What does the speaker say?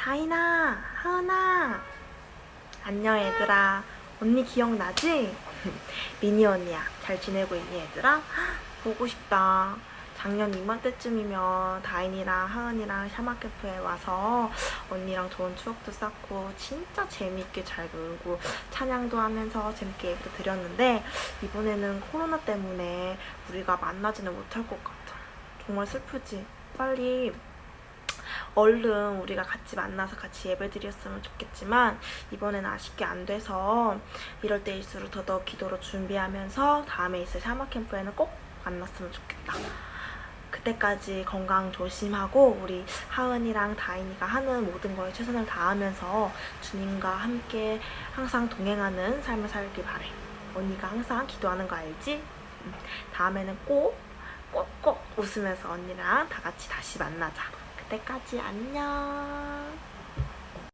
다이나, 하은아. 안녕 얘들아. 언니 기억나지? 미니 언니야. 잘 지내고 있니 얘들아? 보고 싶다. 작년 이맘때쯤이면 다인이랑 하은이랑 샤마캠프에 와서 언니랑 좋은 추억도 쌓고 진짜 재밌게 잘 놀고 찬양도 하면서 재밌게 예배도 드렸는데 이번에는 코로나 때문에 우리가 만나지는 못할 것 같아. 정말 슬프지? 빨리 얼른 우리가 같이 만나서 같이 예배 드렸으면 좋겠지만 이번에는 아쉽게 안 돼서 이럴 때일수록 더더욱 기도로 준비하면서 다음에 있을 샤마 캠프에는 꼭 만났으면 좋겠다. 그때까지 건강 조심하고 우리 하은이랑 다인이가 하는 모든 거에 최선을 다하면서 주님과 함께 항상 동행하는 삶을 살길 바래. 언니가 항상 기도하는 거 알지? 음, 다음에는 꼭 꼭꼭 웃으면서 언니랑 다 같이 다시 만나자. 그때까지 안녕.